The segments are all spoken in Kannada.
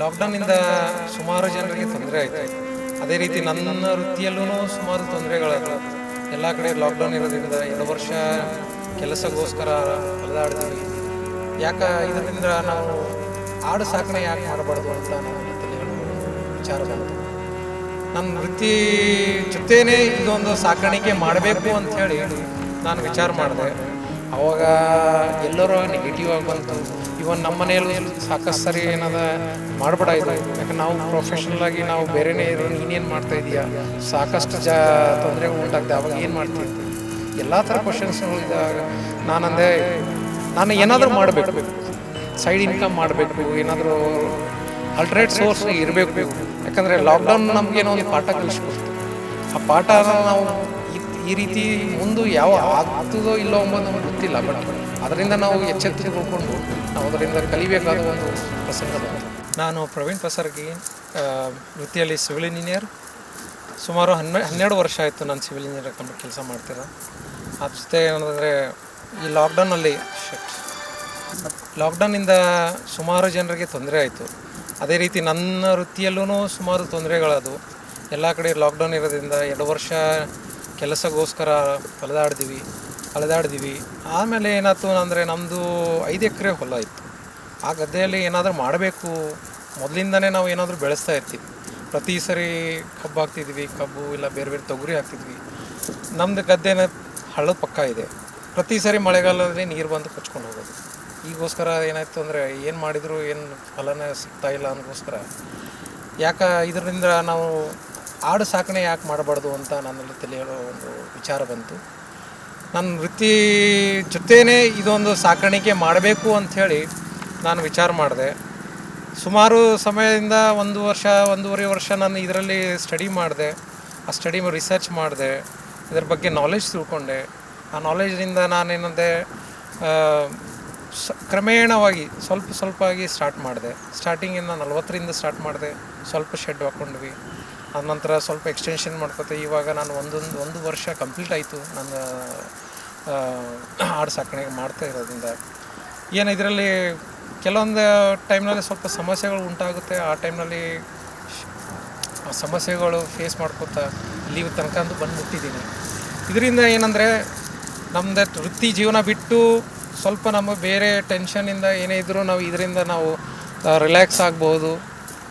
ಲಾಕ್ಡೌನಿಂದ ಸುಮಾರು ಜನರಿಗೆ ತೊಂದರೆ ಆಯಿತು. ಅದೇ ರೀತಿ ನನ್ನ ವೃತ್ತಿಯಲ್ಲೂ ಸುಮಾರು ತೊಂದರೆಗಳಾದವು ಎಲ್ಲ ಕಡೆ ಲಾಕ್ಡೌನ್ ಇರೋದ್ರಿಂದ ಎರಡು ವರ್ಷ ಕೆಲಸಗೋಸ್ಕರ ಅಲೆದಾಡಿದ್ವಿ. ಯಾಕ ಇದರಿಂದ ನಾವು ಆಡು ಸಾಕಣೆ ಯಾಕೆ ಮಾಡಬಾರ್ದು ಅಂತ ನಾನು ವಿಚಾರ ಬಂತು. ನನ್ನ ವೃತ್ತಿ ಜೊತೆನೇ ಇದೊಂದು ಸಾಕಾಣಿಕೆ ಮಾಡಬೇಕು ಅಂತ ಹೇಳಿ ನಾನು ವಿಚಾರ ಮಾಡಿದೆ. ಅವಾಗ ಎಲ್ಲರೂ ನೆಗೆಟಿವ್ ಆಗಿ ಬಂತು ಇವನ್ ನಮ್ಮ ಮನೆಯಲ್ಲೂ ಸಾಕಷ್ಟು ಸರಿ ಏನದ ಮಾಡಬೇಡ ಇದು. ಯಾಕಂದ್ರೆ ನಾವು ಪ್ರೊಫೆಷನಲ್ ಆಗಿ ನಾವು ಬೇರೆನೇ ಇರೋ ನೀನೇನು ಮಾಡ್ತಾ ಇದೀಯಾ? ಸಾಕಷ್ಟು ಜ ತೊಂದರೆಗಳು ಉಂಟಾಗ್ತದೆ ಅವಾಗ ಏನು ಮಾಡ್ತೀವಿ ಎಲ್ಲ ಥರ ಕ್ವಶನ್ಸ್ಗಳು ಇದ್ದಾಗ ನಾನಂದೆ, ನಾನು ಏನಾದರೂ ಮಾಡಬೇಕು. ಸೈಡ್ ಇನ್ಕಮ್ ಮಾಡಬೇಕು. ಏನಾದರೂ ಅಲ್ಟ್ರೇಟ್ ಸೋರ್ಸ್ ಇರಬೇಕು. ಯಾಕಂದರೆ ಲಾಕ್ಡೌನ್ ನಮಗೇನೋ ಒಂದು ಪಾಠ ಕಲಿಸ್ಕೊಡ್ತು. ಆ ಪಾಠ ನಾವು ಈ- ರೀತಿ ಮುಂದೆ ಯಾವ ಆಗ್ತದೋ ಇಲ್ಲೋ ಎಂಬುದು ನಮಗೆ ಗೊತ್ತಿಲ್ಲ ಬಟ್ ಅದರಿಂದ ನಾವು ಎಚ್ಚೆತ್ತು ನಾವು ಅದರಿಂದ ಕಲಿಬೇಕಾದ ಒಂದು ಪ್ರಸಂಗ ನಾನು ಪ್ರವೀಣ್ ಪಸರ್ಗಿ ವೃತ್ತಿಯಲ್ಲಿ ಸಿವಿಲ್ ಇಂಜಿನಿಯರ್ ಸುಮಾರು ಹನ್ನೆ, ಹನ್ನೆರಡು ವರ್ಷ ಆಯಿತು ನಾನು ಸಿವಿಲ್ ಇಂಜಿನಿಯರ್ ಕಂಪ್ನಿ ಕೆಲಸ ಮಾಡ್ತಿರೋ. ಅದ್ರ ಜೊತೆ ಏನಂದರೆ ಈ ಲಾಕ್ಡೌನಲ್ಲಿ ಲಾಕ್ಡೌನಿಂದ ಸುಮಾರು ಜನರಿಗೆ ತೊಂದರೆ ಆಯಿತು. ಅದೇ ರೀತಿ ನನ್ನ ವೃತ್ತಿಯಲ್ಲೂ ಸುಮಾರು ತೊಂದರೆಗಳದು ಎಲ್ಲ ಕಡೆ ಲಾಕ್ಡೌನ್ ಇರೋದ್ರಿಂದ ಎರಡು ವರ್ಷ ಕೆಲಸಗೋಸ್ಕರ ಅಲೆದಾಡಿದ್ವಿ ಅಲೆದಾಡ್ದೀವಿ. ಆಮೇಲೆ ಏನಾಯ್ತು ಅಂದರೆ ನಮ್ಮದು ಐದು ಎಕರೆ ಹೊಲ ಇತ್ತು. ಆ ಗದ್ದೆಯಲ್ಲಿ ಏನಾದರೂ ಮಾಡಬೇಕು. ಮೊದಲಿಂದನೇ ನಾವು ಏನಾದರೂ ಬೆಳೆಸ್ತಾ ಇರ್ತೀವಿ. ಪ್ರತಿ ಸರಿ ಕಬ್ಬು ಹಾಕ್ತಿದ್ವಿ, ಕಬ್ಬು ಇಲ್ಲ ಬೇರೆ ಬೇರೆ ತೊಗರಿ ಹಾಕ್ತಿದ್ವಿ. ನಮ್ಮದು ಗದ್ದೆನ ಹಳ್ಳದ ಪಕ್ಕ ಇದೆ. ಪ್ರತಿ ಸರಿ ಮಳೆಗಾಲದಲ್ಲಿ ನೀರು ಬಂದು ಕೊಚ್ಕೊಂಡು ಹೋಗೋದು. ಈಗೋಸ್ಕರ ಏನಾಯ್ತು ಅಂದರೆ ಏನು ಮಾಡಿದರೂ, ಏನು ಫಲನೇ ಸಿಗ್ತಾಯಿಲ್ಲ ಅನ್ನೋಸ್ಕರ ಯಾಕ ಇದರಿಂದ ನಾವು ಆಡು ಸಾಕಣೆ ಯಾಕೆ ಮಾಡಬಾರ್ದು ಅಂತ ನನ್ನಲ್ಲಿ ತಿಳಿಯೋ ಒಂದು ವಿಚಾರ ಬಂತು. ನನ್ನ ವೃತ್ತಿ ಜೊತೆನೇ ಇದೊಂದು ಸಾಕಾಣಿಕೆ ಮಾಡಬೇಕು ಅಂಥೇಳಿ ನಾನು ವಿಚಾರ ಮಾಡಿದೆ. ಸುಮಾರು ಸಮಯದಿಂದ ಒಂದು ವರ್ಷ, ಒಂದೂವರೆ ವರ್ಷ ನಾನು ಇದರಲ್ಲಿ ಸ್ಟಡಿ ಮಾಡಿದೆ. ಆ ಸ್ಟಡಿ ರಿಸರ್ಚ್ ಮಾಡಿದೆ. ಇದರ ಬಗ್ಗೆ ನಾಲೆಜ್ ತಿಳ್ಕೊಂಡೆ. ಆ ನಾಲೆಜ್ನಿಂದ ನಾನೇನಂದೆ ಸ, ಕ್ರಮೇಣವಾಗಿ ಸ್ವಲ್ಪ ಸ್ವಲ್ಪ ಆಗಿ ಸ್ಟಾರ್ಟ್ ಮಾಡಿದೆ ಸ್ಟಾರ್ಟಿಂಗಿಂದ ನಲ್ವತ್ತರಿಂದ ಸ್ಟಾರ್ಟ್ ಮಾಡಿದೆ. ಸ್ವಲ್ಪ ಶೆಡ್ ಹಾಕ್ಕೊಂಡ್ವಿ ಅದ ನಂತರ ಸ್ವಲ್ಪ ಎಕ್ಸ್ಟೆನ್ಷನ್ ಮಾಡ್ಕೊತೆ. ಇವಾಗ ನಾನು ಒಂದೊಂದು, ಒಂದು ವರ್ಷ ಕಂಪ್ಲೀಟ್ ಆಯಿತು. ನನ್ನ ಹಾಡು ಸಾಕಣೆ ಮಾಡ್ತಾ ಇರೋದ್ರಿಂದ. ಏನು ಇದರಲ್ಲಿ ಕೆಲವೊಂದು ಟೈಮ್ನಲ್ಲಿ ಸ್ವಲ್ಪ ಸಮಸ್ಯೆಗಳು ಉಂಟಾಗುತ್ತೆ. ಆ ಟೈಮ್ನಲ್ಲಿ ಆ ಸಮಸ್ಯೆಗಳು ಫೇಸ್ ಮಾಡ್ಕೊತಾ ಲೀವ್ ತನಕ ಅಂತೂ ಬಂದು ಮುಟ್ಟಿದ್ದೀನಿ ಇದರಿಂದ ಏನಂದರೆ ನಮ್ಮದು ವೃತ್ತಿ ಜೀವನ ಬಿಟ್ಟು ಸ್ವಲ್ಪ ನಮ್ಮ ಬೇರೆ ಟೆನ್ಷನಿಂದ ಏನೇ ಇದ್ದರೂ ನಾವು ಇದರಿಂದ ನಾವು ರಿಲ್ಯಾಕ್ಸ್ ಆಗ್ಬೋದು.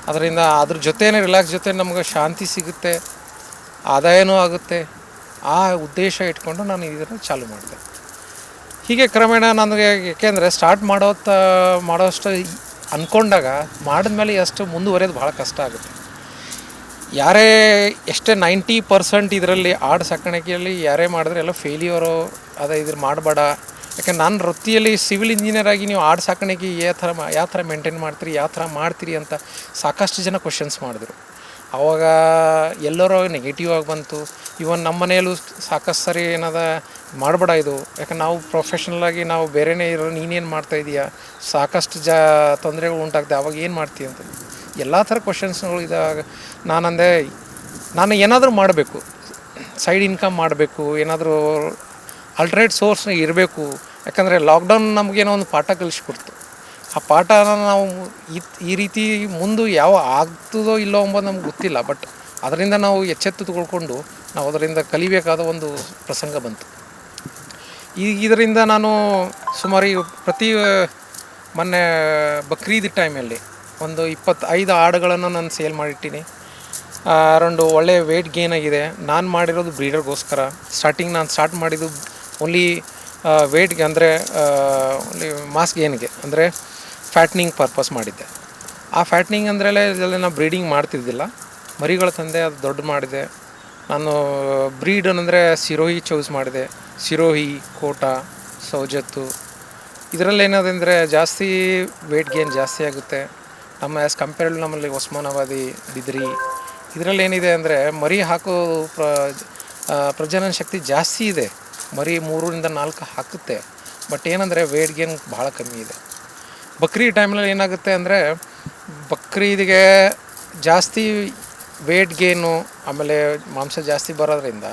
ಅದರಿಂದ ಅದ್ರ ಜೊತೆನೇ ರಿಲ್ಯಾಕ್ಸ್ ಜೊತೆ ನಮ್ಗೆ ಶಾಂತಿ ಸಿಗುತ್ತೆ, ಆದಾಯನೂ ಆಗುತ್ತೆ. ಆ ಉದ್ದೇಶ ಇಟ್ಕೊಂಡು ನಾನು ಇದನ್ನು ಚಾಲು ಮಾಡಿದೆ. ಹೀಗೆ ಕ್ರಮೇಣ ನನಗೆ ಏಕೆಂದರೆ ಸ್ಟಾರ್ಟ್ ಮಾಡೋತ್ತ ಮಾಡೋಷ್ಟು ಅಂದ್ಕೊಂಡಾಗ ಮಾಡಿದ್ಮೇಲೆ ಎಷ್ಟು ಮುಂದುವರಿಯೋದು ಭಾಳ ಕಷ್ಟ ಆಗುತ್ತೆ. ಯಾರೇ ಎಷ್ಟೇ ನೈಂಟಿ ಪರ್ಸೆಂಟ್ ಇದರಲ್ಲಿ ಆಡು ಸಾಕಾಣಿಕೆಯಲ್ಲಿ ಯಾರೇ ಮಾಡಿದ್ರೆ ಎಲ್ಲ ಫೇಲ್ಯೂರು ಅದೇ ಇದ್ರ ಮಾಡಬೇಡ. ಯಾಕಂದ್ರೆ ನನ್ನ ವೃತ್ತಿಯಲ್ಲಿ ಸಿವಿಲ್ ಇಂಜಿನಿಯರ್ ಆಗಿ ನೀವು ಆಡು ಸಾಕಣೆಗೆ ಯಾವ ಥರ ಯಾವ ಥರ ಮೇಂಟೈನ್ ಮಾಡ್ತೀರಿ ಯಾವ ಥರ ಮಾಡ್ತೀರಿ ಅಂತ ಸಾಕಷ್ಟು ಜನ ಕ್ವಶನ್ಸ್ ಮಾಡಿದ್ರು. ಅವಾಗ ಎಲ್ಲರೂ ನೆಗೆಟಿವ್ ಆಗಿ ಬಂತು. ಇವನ್ ನಮ್ಮ ಮನೆಯಲ್ಲೂ ಸಾಕಷ್ಟು ಸರಿ ಏನದ ಮಾಡಬೇಡ ಇದು. ಯಾಕಂದ್ರೆ ನಾವು ಪ್ರೊಫೆಷ್ನಲ್ಲಾಗಿ ನಾವು ಬೇರೆನೇ ಇರೋ ನೀನೇನು ಮಾಡ್ತಾ ಇದೀಯಾ? ಸಾಕಷ್ಟು ಜ ತೊಂದರೆಗಳು ಉಂಟಾಗ್ತದೆ ಅವಾಗ ಏನು ಮಾಡ್ತೀಯ ಅಂತ. ಎಲ್ಲ ಥರ ಕ್ವಶನ್ಸ್ಗಳು ಇದಾಗ ನಾನಂದೆ, ನಾನು ಏನಾದರೂ ಮಾಡಬೇಕು. ಸೈಡ್ ಇನ್ಕಮ್ ಮಾಡಬೇಕು. ಏನಾದರೂ ಅಲ್ಟ್ರೇಟ್ ಸೋರ್ಸ್ ಇರಬೇಕು. ಯಾಕಂದರೆ ಲಾಕ್ಡೌನ್ ನಮಗೇನೋ ಒಂದು ಪಾಠ ಕಲಿಸ್ಕೊಡ್ತು. ಆ ಪಾಠನ ನಾವು ಈ ರೀತಿ ಮುಂದೆ ಯಾವ ಆಗ್ತದೋ ಇಲ್ಲೋ ಎಂಬುದು ನಮ್ಗೆ ಗೊತ್ತಿಲ್ಲ. ಬಟ್ ಅದರಿಂದ ನಾವು ಎಚ್ಚೆತ್ತು ತಗೊಳ್ಕೊಂಡು ನಾವು ಅದರಿಂದ ಕಲಿಬೇಕಾದ ಒಂದು ಪ್ರಸಂಗ ಬಂತು. ಈಗ ಇದರಿಂದ ನಾನು ಸುಮಾರು ಪ್ರತಿ ಮೊನ್ನೆ ಬಕ್ರೀದ್ ಟೈಮಲ್ಲಿ ಒಂದು ಇಪ್ಪತ್ತೈದು ಹಾಡುಗಳನ್ನು ನಾನು ಸೇಲ್ ಮಾಡಿಟ್ಟಿನಿ. ಅರೌಂಡು ಒಳ್ಳೆಯ ವೆಯ್ಟ್ ಗೇನ್ ಆಗಿದೆ. ನಾನು ಮಾಡಿರೋದು ಬ್ರೀಡರ್ಗೋಸ್ಕರ ಸ್ಟಾರ್ಟಿಂಗ್ ನಾನು ಸ್ಟಾರ್ಟ್ ಮಾಡಿದ್ದು ಓನ್ಲಿ ವೆಯ್ಟ್ಗೆ ಅಂದರೆ ಓನ್ಲಿ ಮಾಸ್ ಗೇನ್ಗೆ ಅಂದರೆ ಫ್ಯಾಟ್ನಿಂಗ್ ಪರ್ಪಸ್ ಮಾಡಿದ್ದೆ. ಆ ಫ್ಯಾಟ್ನಿಂಗ್ ಅಂದ್ರೆ ಇದರಲ್ಲಿ ನಾವು ಬ್ರೀಡಿಂಗ್ ಮಾಡ್ತಿದ್ದಿಲ್ಲ ಮರಿಗಳ ತಂದೆ ಅದು ದೊಡ್ಡ ಮಾಡಿದೆ. ನಾನು ಬ್ರೀಡ್ ಅಂದರೆ ಸಿರೋಹಿ ಚೂಸ್ ಮಾಡಿದೆ. ಸಿರೋಹಿ ಕೋಟ, ಸೌಜತ್ತು. ಇದರಲ್ಲಿ ಏನದಂದರೆ ಜಾಸ್ತಿ ವೆಯ್ಟ್ ಗೇನ್ ಜಾಸ್ತಿ ಆಗುತ್ತೆ. ನಮ್ಮ ಆ್ಯಸ್ ಕಂಪೇರ್ಡ್ ನಮ್ಮಲ್ಲಿ ಒಸ್ಮಾನಾಬಾದಿ, ಬಿದ್ರಿ, ಇದರಲ್ಲಿ ಏನಿದೆ ಅಂದರೆ ಮರಿ ಹಾಕೋ ಪ್ರ ಪ್ರಜನನ ಶಕ್ತಿ ಜಾಸ್ತಿ ಇದೆ. ಮರಿ ಮೂರರಿಂದ ನಾಲ್ಕು ಹಾಕುತ್ತೆ. ಬಟ್ ಏನಂದರೆ ವೇಟ್ ಗೇನ್ ಭಾಳ ಕಮ್ಮಿ ಇದೆ. ಬಕ್ರಿ ಟೈಮ್ನಲ್ಲಿ ಏನಾಗುತ್ತೆ ಅಂದರೆ ಬಕ್ರೀದಿಗೆ ಜಾಸ್ತಿ ವೇಟ್ ಗೇನು ಆಮೇಲೆ ಮಾಂಸ ಜಾಸ್ತಿ ಬರೋದ್ರಿಂದ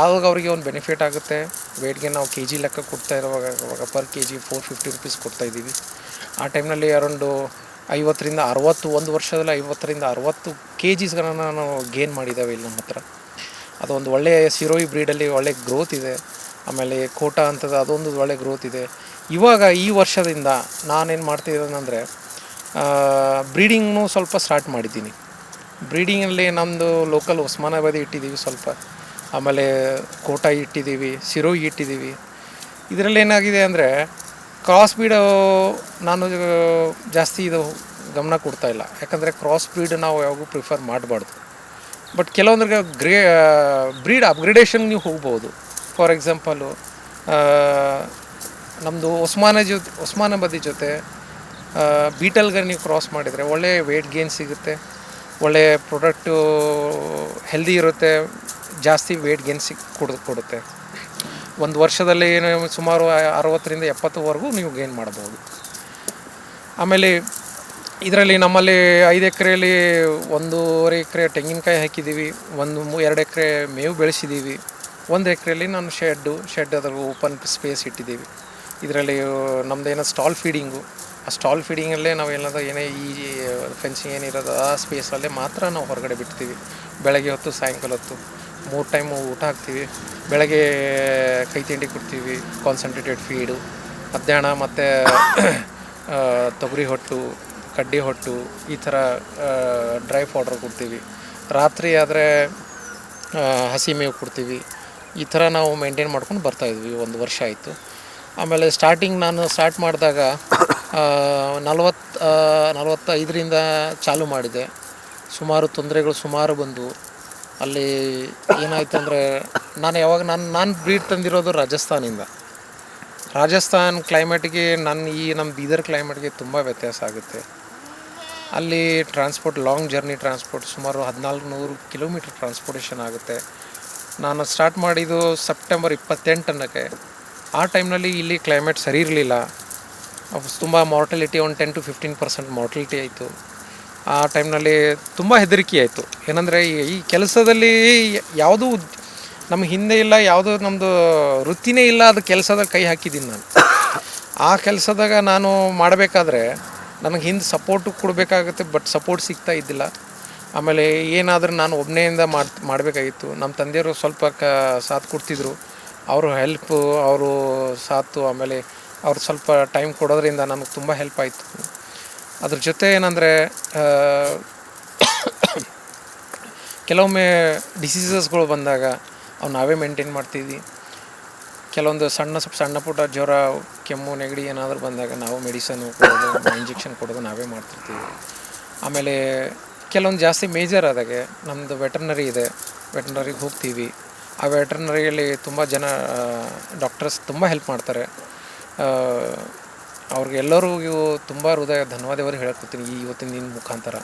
ಆವಾಗ ಅವರಿಗೆ ಒಂದು ಬೆನಿಫಿಟ್ ಆಗುತ್ತೆ. ವೇಟ್ಗೆ ನಾವು ಕೆ ಜಿ ಲೆಕ್ಕ ಕೊಡ್ತಾ ಇರುವಾಗ ಇವಾಗ per K G four fifty rupees ಕೊಡ್ತಾ ಇದ್ದೀವಿ. ಆ ಟೈಮ್ನಲ್ಲಿ ಅರೌಂಡು ಐವತ್ತರಿಂದ ಅರವತ್ತು, ಒಂದು ವರ್ಷದಲ್ಲಿ ಐವತ್ತರಿಂದ ಅರವತ್ತು ಕೆ ಜಿಸ್ಗಳನ್ನು ನಾವು ಗೇನ್ ಮಾಡಿದ್ದಾವೆ ಇಲ್ಲಿ ನಮ್ಮ ಹತ್ರ. ಅದೊಂದು ಒಳ್ಳೆಯ ಸಿರೋಯಿ ಬ್ರೀಡಲ್ಲಿ ಒಳ್ಳೆ ಗ್ರೋತ್ ಇದೆ. ಆಮೇಲೆ ಕೋಟ ಅಂತದ ಅದೊಂದು ಒಳ್ಳೆ ಗ್ರೋತ್ ಇದೆ. ಇವಾಗ ಈ ವರ್ಷದಿಂದ ನಾನೇನು ಮಾಡ್ತಿದ್ದೇನೆಂದರೆ ಬ್ರೀಡಿಂಗ್ನು ಸ್ವಲ್ಪ ಸ್ಟಾರ್ಟ್ ಮಾಡಿದ್ದೀನಿ. ಬ್ರೀಡಿಂಗಲ್ಲಿ ನಮ್ಮದು ಲೋಕಲ್ ಉಸ್ಮಾನಾಬಾದಿ ಇಟ್ಟಿದ್ದೀವಿ ಸ್ವಲ್ಪ. ಆಮೇಲೆ ಕೋಟ ಇಟ್ಟಿದ್ದೀವಿ, ಸಿರೋಯಿ ಇಟ್ಟಿದ್ದೀವಿ. ಇದರಲ್ಲಿ ಏನಾಗಿದೆ ಅಂದರೆ ಕ್ರಾಸ್ ಬ್ರೀಡು ನಾನು ಜಾಸ್ತಿ ಇದು ಗಮನ ಕೊಡ್ತಾ ಇಲ್ಲ. ಯಾಕಂದರೆ ಕ್ರಾಸ್ ಬ್ರೀಡ್ ನಾವು ಯಾವಾಗೂ ಪ್ರಿಫರ್ ಮಾಡಬಾರ್ದು. ಬಟ್ ಕೆಲವೊಂದ್ರಿಗೆ ಗ್ರೇ ಬ್ರೀಡ್ ಅಪ್ಗ್ರೇಡೇಷನ್ ನೀವು ಹೋಗ್ಬೋದು. ಫಾರ್ ಎಕ್ಸಾಂಪಲು ನಮ್ಮದು ಒಸ್ಮಾನ ಜೊತೆ ಒಸ್ಮಾನಾಬಾದಿ ಜೊತೆ ಬೀಟಲ್ಗೆ ನೀವು ಕ್ರಾಸ್ ಮಾಡಿದರೆ ಒಳ್ಳೆಯ ವೆಯ್ಟ್ ಗೇನ್ ಸಿಗುತ್ತೆ. ಒಳ್ಳೆಯ ಪ್ರಾಡಕ್ಟು ಹೆಲ್ದಿ ಇರುತ್ತೆ, ಜಾಸ್ತಿ ವೆಯ್ಟ್ ಗೇನ್ ಸಿಕ್, ಕೊಡ್, ಕೊಡುತ್ತೆ. ಒಂದು ವರ್ಷದಲ್ಲಿ ಏನು ಸುಮಾರು ಅರವತ್ತರಿಂದ ಎಪ್ಪತ್ತುವರೆಗೂ ನೀವು ಗೇನ್ ಮಾಡ್ಬೋದು. ಆಮೇಲೆ ಇದರಲ್ಲಿ ನಮ್ಮಲ್ಲಿ ಐದು ಎಕರೆಯಲ್ಲಿ ಒಂದೂವರೆ ಎಕರೆ ತೆಂಗಿನಕಾಯಿ ಹಾಕಿದ್ದೀವಿ, ಒಂದು ಮೂ ಎರಡು ಎಕರೆ ಮೇವು ಬೆಳೆಸಿದ್ದೀವಿ. ಒಂದು ಎಕರೆಯಲ್ಲಿ ನಾನು ಶೆಡ್ಡು, ಶೆಡ್ ಅದರ ಓಪನ್ ಸ್ಪೇಸ್ ಇಟ್ಟಿದ್ದೀವಿ. ಇದರಲ್ಲಿ ನಮ್ಮದೇನೋ ಸ್ಟಾಲ್ ಫೀಡಿಂಗು. ಆ ಸ್ಟಾಲ್ ಫೀಡಿಂಗಲ್ಲೇ ನಾವು ಏನಾದ್ರು ಏನೇ ಈ ಫೆನ್ಸಿಂಗ್ ಏನಿರೋದು ಆ ಸ್ಪೇಸಲ್ಲೇ ಮಾತ್ರ ನಾವು ಹೊರಗಡೆ ಬಿಡ್ತೀವಿ. ಬೆಳಗ್ಗೆ ಹೊತ್ತು, ಸಾಯಂಕಾಲ ಹೊತ್ತು. ಮೂರು ಟೈಮು ಊಟ ಹಾಕ್ತೀವಿ. ಬೆಳಗ್ಗೆ ಕೈ ತಿಂಡಿ ಕೊಡ್ತೀವಿ ಕಾನ್ಸಂಟ್ರೇಟೆಡ್ ಫೀಡು ಮಧ್ಯಾಹ್ನ ಮತ್ತು ತೊಗರಿ ಹೊಟ್ಟು. ಕಡ್ಡಿ ಹೊಟ್ಟು, ಈ ಥರ ಡ್ರೈ ಪೌಡ್ರ್ ಕೊಡ್ತೀವಿ. ರಾತ್ರಿ ಆದರೆ ಹಸಿ ಮೇವು ಕೊಡ್ತೀವಿ. ಈ ಥರ ನಾವು ಮೇಂಟೈನ್ ಮಾಡ್ಕೊಂಡು ಬರ್ತಾಯಿದ್ವಿ ಒಂದು ವರ್ಷ ಆಯಿತು. ಆಮೇಲೆ ಸ್ಟಾರ್ಟಿಂಗ್ ನಾನು ಸ್ಟಾರ್ಟ್ ಮಾಡಿದಾಗ ನಲ್ವತ್ತು ನಲವತ್ತೈದರಿಂದ ಚಾಲು ಮಾಡಿದೆ. ಸುಮಾರು ತೊಂದರೆಗಳು ಸುಮಾರು ಬಂದವು ಅಲ್ಲಿ ಏನಾಯ್ತು ಅಂದರೆ, ನಾನು ಯಾವಾಗ, ನಾನು ನಾನು ಬ್ರೀಡ್ ತಂದಿರೋದು ರಾಜಸ್ಥಾನಿಂದ. ರಾಜಸ್ಥಾನ್ ಕ್ಲೈಮೇಟ್ಗೆ ನನ್ನ ಈ ನಮ್ಮ ಬೀದರ್ ಕ್ಲೈಮೇಟ್ಗೆ ತುಂಬ ವ್ಯತ್ಯಾಸ ಆಗುತ್ತೆ. ಅಲ್ಲಿ ಟ್ರಾನ್ಸ್ಪೋರ್ಟ್ ಲಾಂಗ್ ಜರ್ನಿ ಟ್ರಾನ್ಸ್ಪೋರ್ಟ್ ಸುಮಾರು ಹದಿನಾಲ್ಕು ನೂರು ಕಿಲೋಮೀಟ್ರ್ ಟ್ರಾನ್ಸ್ಪೋರ್ಟೇಷನ್ ಆಗುತ್ತೆ. ನಾನು ಸ್ಟಾರ್ಟ್ ಮಾಡಿದ್ದು ಸೆಪ್ಟೆಂಬರ್ ಇಪ್ಪತ್ತೆಂಟನಕ್ಕೆ. ಆ ಟೈಮ್ನಲ್ಲಿ ಇಲ್ಲಿ ಕ್ಲೈಮೇಟ್ ಸರಿ ಇರಲಿಲ್ಲ. ತುಂಬ ಮಾರ್ಟಲಿಟಿ ಒಂದು ten to fifteen percent mortality ಆಯಿತು. ಆ ಟೈಮ್ನಲ್ಲಿ ತುಂಬ ಹೆದರಿಕೆ ಆಯಿತು. ಏನಂದರೆ ಈ ಕೆಲಸದಲ್ಲಿ ಯಾವುದೂ ನಮ್ಮ ಹಿಂದೆ ಇಲ್ಲ, ಯಾವುದು ನಮ್ಮದು ವೃತ್ತಿನೇ ಇಲ್ಲ, ಅದು ಕೆಲಸದಾಗ ಕೈ ಹಾಕಿದ್ದೀನಿ ನಾನು. ಆ ಕೆಲಸದಾಗ ನಾನು ಮಾಡಬೇಕಾದ್ರೆ ನನಗೆ ಹಿಂದೆ ಸಪೋರ್ಟು ಕೊಡಬೇಕಾಗುತ್ತೆ ಬಟ್ ಸಪೋರ್ಟ್ ಸಿಗ್ತಾ ಇದ್ದಿಲ್ಲ. ಆಮೇಲೆ ಏನಾದರೂ ನಾನು ಒಬ್ಬನೆಯಿಂದ ಮಾಡಿ, ಮಾಡಬೇಕಾಗಿತ್ತು. ನಮ್ಮ ತಂದೆಯವರು ಸ್ವಲ್ಪ ಕ, ಸಾಥ್ ಕೊಡ್ತಿದ್ರು. ಅವರು ಹೆಲ್ಪು ಅವರು ಸಾಥು, ಆಮೇಲೆ ಅವ್ರು ಸ್ವಲ್ಪ ಟೈಮ್ ಕೊಡೋದ್ರಿಂದ ನನಗೆ ತುಂಬ ಹೆಲ್ಪ್ ಆಯಿತು. ಅದ್ರ ಜೊತೆ ಏನಂದರೆ ಕೆಲವೊಮ್ಮೆ ಡಿಸೀಸಸ್ಗಳು ಬಂದಾಗ ಅವು ನಾವೇ ಮೇಂಟೈನ್ ಮಾಡ್ತೀವಿ ಕೆಲವೊಂದು ಸಣ್ಣ ಸ್ವಲ್ಪ ಸಣ್ಣ ಪುಟ್ಟ ಜ್ವರ, ಕೆಮ್ಮು, ನೆಗಡಿ ಏನಾದರೂ ಬಂದಾಗ ನಾವು ಮೆಡಿಸನ್ನು ಕೊಡೋದು ಇಂಜೆಕ್ಷನ್ ಕೊಡೋದು ನಾವೇ ಮಾಡ್ತಿರ್ತೀವಿ. ಆಮೇಲೆ ಕೆಲವೊಂದು ಜಾಸ್ತಿ ಮೇಜರ್ ಆದಾಗೆ ನಮ್ಮದು ವೆಟರ್ನರಿ ಇದೆ, ವೆಟರ್ನರಿಗೆ ಹೋಗ್ತೀವಿ. ಆ ವೆಟರ್ನರಿಯಲ್ಲಿ ತುಂಬ ಜನ ಡಾಕ್ಟರ್ಸ್ ತುಂಬ ಹೆಲ್ಪ್ ಮಾಡ್ತಾರೆ. ಅವ್ರಿಗೆಲ್ಲರಿಗೂ ತುಂಬ ಹೃದಯ ಧನ್ಯವಾದವರು ಹೇಳ್ಕೊತೀನಿ ಈ ಇವತ್ತಿನ ಮುಖಾಂತರ.